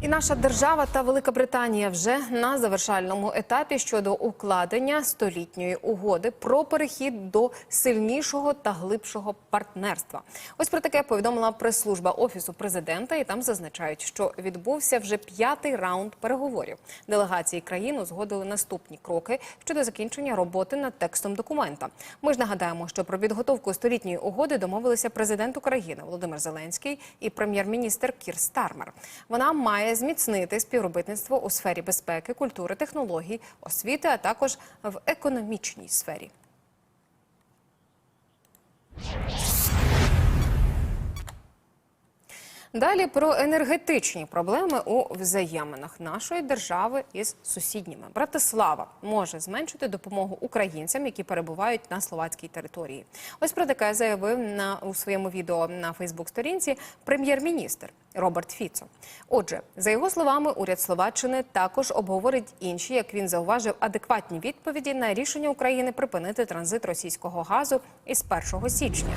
І наша держава та Велика Британія вже на завершальному етапі щодо укладення столітньої угоди про перехід до сильнішого та глибшого партнерства. Ось про таке повідомила прес-служба офісу президента, і там зазначають, що відбувся вже п'ятий раунд переговорів. Делегації країн узгодили наступні кроки щодо закінчення роботи над текстом документа. Ми ж нагадаємо, що про підготовку столітньої угоди домовилися президент України Володимир Зеленський і прем'єр-міністр Кір Стармер. Вона має зміцнити співробітництво у сфері безпеки, культури, технологій, освіти, а також в економічній сфері. Далі про енергетичні проблеми у взаєминах нашої держави із сусідніми. Братислава може зменшити допомогу українцям, які перебувають на словацькій території. Ось про таке заявив на у своєму відео на Фейсбук-сторінці прем'єр-міністр Роберт Фіцо. Отже, за його словами, уряд Словаччини також обговорить інші, як він зауважив, адекватні відповіді на рішення України припинити транзит російського газу із 1 січня.